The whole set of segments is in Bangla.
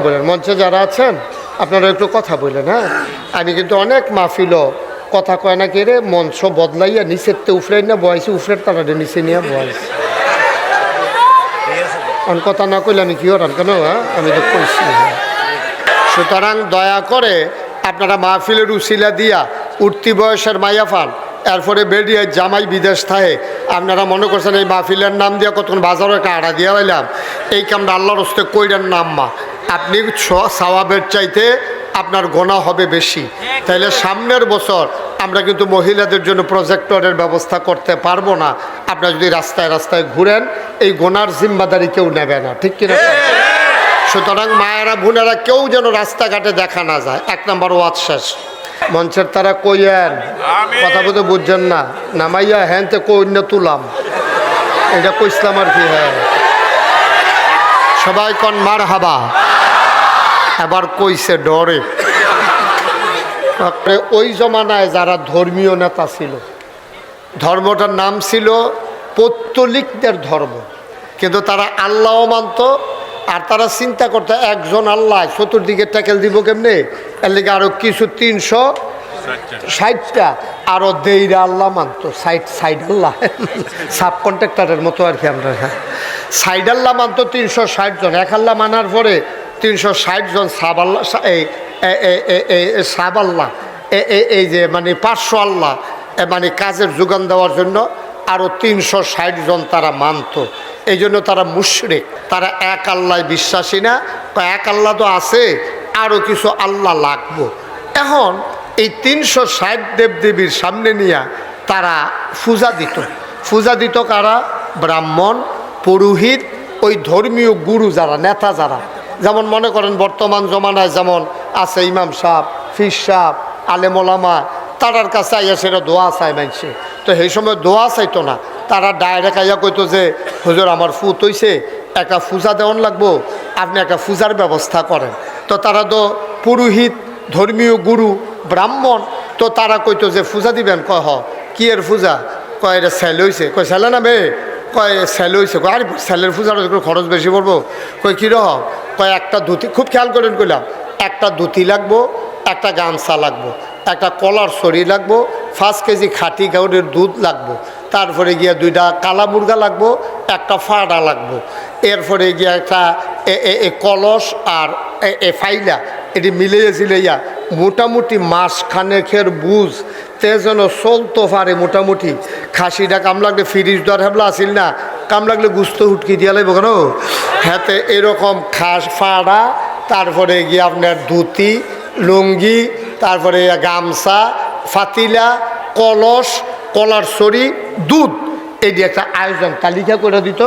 বলেন, মঞ্চে যারা আছেন, আপনারা একটু কথা বললেন হ্যাঁ আমি কিন্তু অনেক মাহফিল কথা কয় না কে রে, মঞ্চ বদলাইয়া নিচের তে উফরে না বয়সে উফরের তারারে নিচে নিয়ে বয়স কথা না কইলে আমি কি হরান কেন হ্যাঁ? আমি তো কইছি হ্যাঁ। সুতরাং দয়া করে আপনারা মাহফিলের উসিলা দিয়া উঠতি বয়সের মাইয়া ফান এরপরে বেরিয়ে জামাই বিদেশ থাকে। আপনারা মনে করছেন এই মাহফিলের নাম দিয়ে কতক্ষণ বাজারও একটা আড়া দিয়ে হইলাম? এই কামটা আল্লাহর হস্তে কইরেন নাম মা আপনি সওয়াবের চাইতে আপনার গোনা হবে বেশি। তাইলে সামনের বছর আমরা কিন্তু মহিলাদের জন্য প্রজেক্টরের ব্যবস্থা করতে পারব না। আপনারা যদি রাস্তায় রাস্তায় ঘুরেন, এই গোনার জিম্মাদারি কেউ নেবে না। ঠিক কিনা? সুতরাং মায়েরা, বোনেরা কেউ যেন রাস্তাঘাটে দেখা না যায়। এক নম্বর ওয়াজ শেষ। মঞ্চের তারা কইয়েন কথা বলতে বুঝছেন না। নামাইয়া হ্যান তে কইন্য তুলাম। এটা কইসলাম আর কি হ্যাঁ। সবাই কন মার হাবা এবার কইছে ডরে। ওই জমানায় যারা ধর্মীয় নেতা ছিল ধর্মটার নাম ছিল পত্তলিকদের ধর্ম। কিন্তু তারা আল্লাহও মানত আর তারা চিন্তা করতো, একজন আল্লাহ চতুর্দিকে ট্যাকেল দিব কেমনে? এর লিগে আরও কিছু তিনশো ষাটটা। আরও দেইরা আল্লাহ মানতো সাইড সাইড আল্লাহ। সাব কন্ট্রাক্টারের মতো আর কি আমরা হ্যাঁ। সাইড আল্লাহ মানতো তিনশো ষাট জন। এক আল্লাহ মানার পরে তিনশো ষাট জন সাব আল্লাহ এই সাব আল্লাহ। এই যে মানে পাঁচশো আল্লাহ মানে কাজের যোগান দেওয়ার জন্য আরও তিনশো ষাট জন তারা মানত। এই জন্য তারা মুশরিক। তারা এক আল্লাহ বিশ্বাসী না। এক আল্লাহ তো আছে আরও কিছু আল্লাহ লাগবো। এখন এই তিনশো ষাট দেবদেবীর সামনে নিয়ে তারা পূজা দিত। পূজা দিত কারা? ব্রাহ্মণ, পুরোহিত, ওই ধর্মীয় গুরু যারা, নেতা যারা। যেমন মনে করেন বর্তমান জমানায় যেমন আছে ইমাম সাহ ফির সাহ আলেমোলামা তারার কাছে আইয়া সেটা দোয়া চায় মানছে তো সেই সময় দোয়া চাইতো না। তারা ডাইরেক্ট আইয়া কইতো যে, হুজুর, আমার ফুত হইছে, একটা পূজা দেওয়ান লাগবো, আপনি একটা পূজার ব্যবস্থা করেন। তো তারা তো পুরোহিত, ধর্মীয় গুরু, ব্রাহ্মণ, তো তারা কইতো যে পূজা দিবেন? কয়, হ। কি এর পূজা কয়, এটা স্যাল হইছে। কয় স্যালে না বে কয় স্যাল হইছে। কয়, আরে স্যালের একটু খরচ বেশি পড়ব? কয় কীরকম কয়, একটা ধুতি, খুব খেয়াল করেন কইলাম, একটা ধুতি লাগবো, একটা গামছা লাগবো, একটা কলার শরীর লাগবো পাঁচ কেজি খাঁটি গাউরের দুধ লাগবো। তারপরে গিয়া দুইটা কালা মুরগা লাগবো, একটা ফাড়া লাগবো। এরপরে গিয়া একটা এ- কলস আর এ- ফাইলা, এটি মিলিয়ে ঝিলাইয়া মোটামুটি মাস খানেকের বুঝ, তে যেন চলতো পারে মোটামুটি। খাসিটা কাম লাগলে ফিরিজ দর হেবলা আসিল না, কাম লাগলে গুস্ত হুটকি দিয়া লাগবে কেন? হাতে এরকম খাস ফাড়া, তারপরে গিয়ে আপনার ধুতি, লুঙ্গি, তারপরে গামছা ফাতিলা, কলস, কলার সরি দুধ। এইটি একটা আয়োজন, তালিকা করে দিত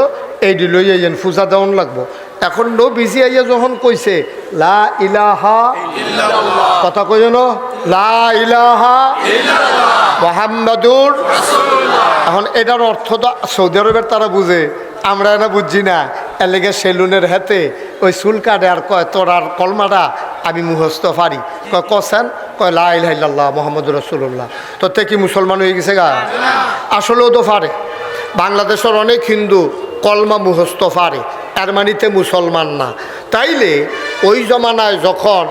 এইটি লই আইয়েন, পূজা দেওয়ান লাগবো। এখন নবীজি আইয়া যখন কইছে, লা ইলাহা কথা কই যেন লা ইলাহা মোহাম্মদুর এখন এটার অর্থ তো সৌদি আরবের তারা বুঝে। আমরা না বুঝছি না, এর লেগে সেলুনের হাতে ওই চুল কাটে আর কয়, তোর আর কলমাটা আমি মুহস্ত পারি। কয় কসেন কয় লাইল্লাহ মোহাম্মদ রসুল্লাহ তো তে কি মুসলমান হয়ে গেছে গা? আসলেও তো পারে। বাংলাদেশের অনেক হিন্দু কলমা মুহস্ত পারে। এর মানিতে মুসলমান না। তাইলে ওই জমানায় যখন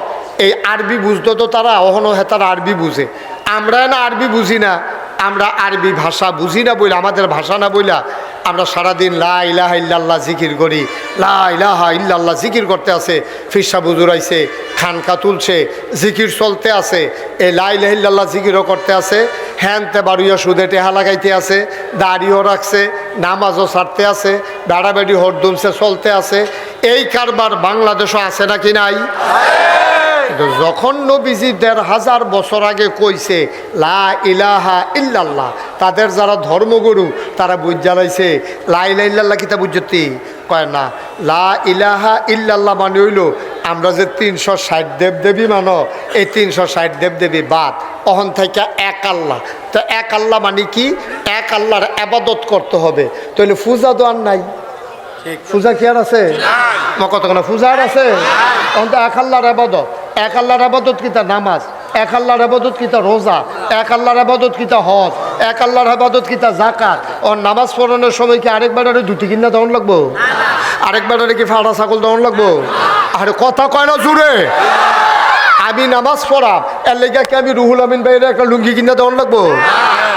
এই আরবি বুঝতো তো তারা, অহনো হে তারা আরবি বুঝে। আমরা না আরবি বুঝি না, আমরা আরবি ভাষা বুঝি না বইলা, আমাদের ভাষা না বইলা আমরা সারাদিন লা ইল্লাল্লাহ জিকির করি। লা ইলাহা ইল্লাল্লাহ জিকির করতে আছে, ফিরসা বুজুরাইছে খানকা তুলছে, জিকির চলতে আছে, এই লা ইলাহা ইল্লাল্লাহ জিকিরও করতে আছে হ্যানতে বাড়িও সুদে টেহা লাগাইতে আছে, দাড়িও রাখছে, নামাজও ছাড়তে আছে, বেড়াবেড়ি হরদুমসে চলতে আছে, এই কারবার বাংলাদেশও আছে নাকি নাই? কিন্তু যখন নবীজি দেড় হাজার বছর আগে কইছে লা ইলাহা ইল্লাল্লাহ তাদের যারা ধর্মগুরু তারা বুঝ জ্বালাইছে লা ইলা ইল্লাল্লাহ কিতা বুঝতি কয় না লা ইলাহা ইল্লাল্লাহ মানে হইল আমরা যে তিনশো ষাট দেব দেবী মানো এই তিনশো ষাট দেব দেবী বাদ অহন থেকে এক আল্লাহ। তো এক আল্লাহ মানে কি? এক আল্লাহর আবাদত করতে হবে। তাহলে পূজা তো আর নাই। পূজা কি আর আছে? মা কত কোনো পূজা আর আছে? তখন তো এক আল্লাহর আবাদত। এক আল্লাহর আবাদত কিতা নামাজ? এক আল্লাহর আবাদত কিতা রোজা? এক আল্লাহর আবাদত কিতা হজ? এক আল্লাহর আবাদত কিতা জাকাত ওর নামাজ পড়ানোর সময় কি আরেকবার আরে দুটি কিনা দেওয়ান লাগবো? আরেকবার আরে কি ফাড়া ছাগল দেওয়ান লাগবো? আর কথা কয় না জুড়ে আমি নামাজ পড়া এর লেগে কি আমি রুহুল আমিন ভাইয়ের একটা লুঙ্গি কিনা দেওয়ান লাগবো?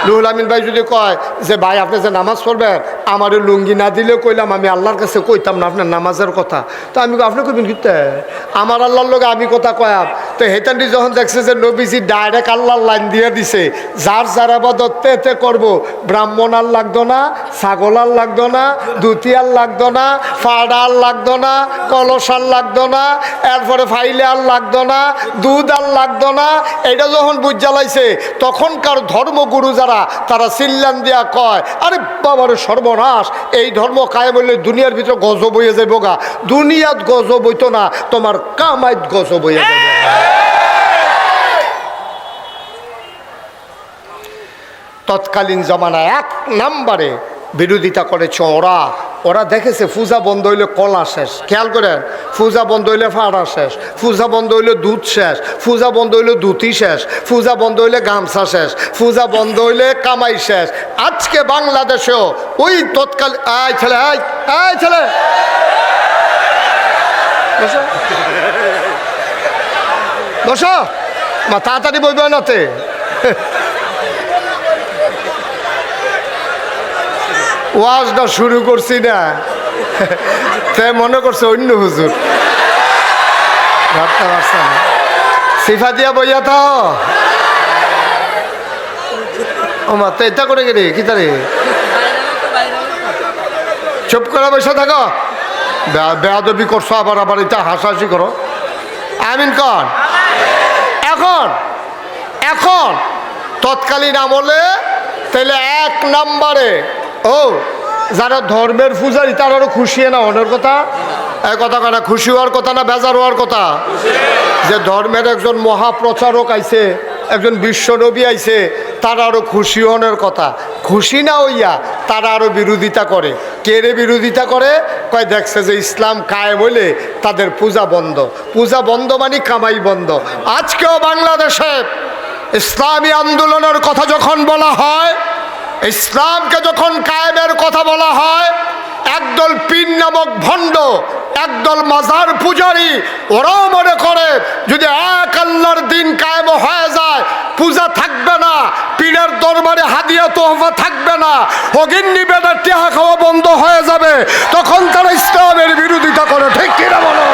রুহুল আমিন ভাই যদি কয় যে, ভাই, আপনি যে নামাজ পড়বেন আমার লুঙ্গি না দিলেও কইলাম, আমি আল্লাহর কাছে কইতাম না আপনার নামাজের কথা। তো আমি আপনি কইবেন কিতে আমার আল্লাহর লোক আমি কথা কয়াম তো হেতানটি যখন দেখছে যে নবীজি ডাইরেক্ট আল্লাহর লাইন দিয়ে দিছে, যার যার আবাদত এতে করব। ব্রাহ্মণ আর লাগতো না, ছাগল আর লাগতো না দুতি আর লাগতো না, ফাড়া আর লাগতো না, কলস আর লাগতো না, এরপরে ফাইলে আর লাগতো না, দুধ আর লাগতো না। এটা যখন বুঝ জ্বালাইছে, তখনকার ধর্মগুরু যারা তারা সিল্লান দিয়া কয়, আরে বাবার সর্বনাশ, এই ধর্ম কায়ে বললে দুনিয়ার ভিতরে গজব হয়ে যাব গা। দুনিয়াত গজব হইতো না, তোমার কামাইত গজব হয়ে যাবে তৎকালীন জমানায় এক নাম্বারে বিরোধিতা করেছে ওরা। ওরা দেখেছে পূজা বন্ধ হইলে কলা শেষ। খেয়াল করেন পূজা বন্ধ হইলে ফাড়া শেষ পূজা বন্ধ হইলে দুধ শেষ পূজা বন্ধ হইলে দুতি শেষ পূজা বন্ধ হইলে গামছা শেষ পূজা বন্ধ হইলে কামাই শেষ। আজকে বাংলাদেশেও ওই তৎকাল আয় ছেলে আয় ছেলে! বসো। মা, তাড়াতাড়ি বইবে নাতে ওয়াজটা শুরু করছি না। তাই মনে করছে অন্য হুজুর। ভাবতে সিফা দিয়া বইয়া তো ও মা তো এটা করে গেলি কি তারে? চুপ করে বসে থাকো। বেয়াদবি করছ আবার আবার, এটা হাসাহাসি করো। আমিন কন এখন এখন, তৎকালীন আমলে তাহলে এক নম্বরে ও, যারা ধর্মের পূজারি তারারও খুশি না অনের কথা? এক কথা কেনা খুশি হওয়ার কথা না বেজার হওয়ার কথা? যে ধর্মের একজন মহাপ্রচারক আইছে, একজন বিশ্বনবী আইছে, তারা আরও খুশি হওয়ার কথা। খুশি না হইয়া তারা আরও বিরোধিতা করে। কে রে বিরোধিতা করে? কয়, দেখছে যে ইসলাম কায়েম হইলে তাদের পূজা বন্ধ। পূজা বন্ধ মানে কামাই বন্ধ। আজকেও বাংলাদেশে ইসলামী আন্দোলনের কথা যখন বলা হয় ইসলামকে যখন কায়েমের কথা বলা হয়, একদল পীর নামক ভণ্ড, একদল মাজার পূজারি, ওরাও মনে করে, যদি এক আল্লাহর দিন কায়েম হয়ে যায়, পূজা থাকবে না, পীরের দরবারে হাদিয়া তোহফা থাকবে না, অগিন্নি বেদার টেহা খাওয়া বন্ধ হয়ে যাবে, তখন তারা ইসলামের বিরোধিতা করে। ঠিক কিনা বলো?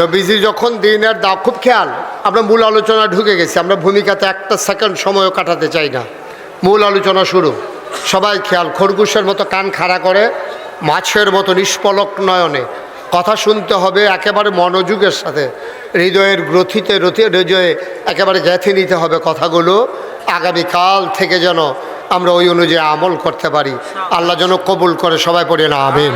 নবীজি যখন দিনের দাও, খুব খেয়াল, আমরা মূল আলোচনা ঢুকে গেছি, আমরা ভূমিকাতে একটা সেকেন্ড সময়ও কাটাতে চাই না। মূল আলোচনা শুরু। সবাই খেয়াল, খরগোশের মতো কান খাড়া করে, মাছের মতো নিষ্পলক নয়নে। কথা শুনতে হবে একেবারে মনোযোগের সাথে, হৃদয়ের গ্রথিতে, রথি, হৃদয়ে একেবারে গেঁথে নিতে হবে কথাগুলো। আগামীকাল থেকে যেন আমরা ওই অনুযায়ী আমল করতে পারি। আল্লাহ যেন কবুল করে সবাই পড়ে না, আমিন।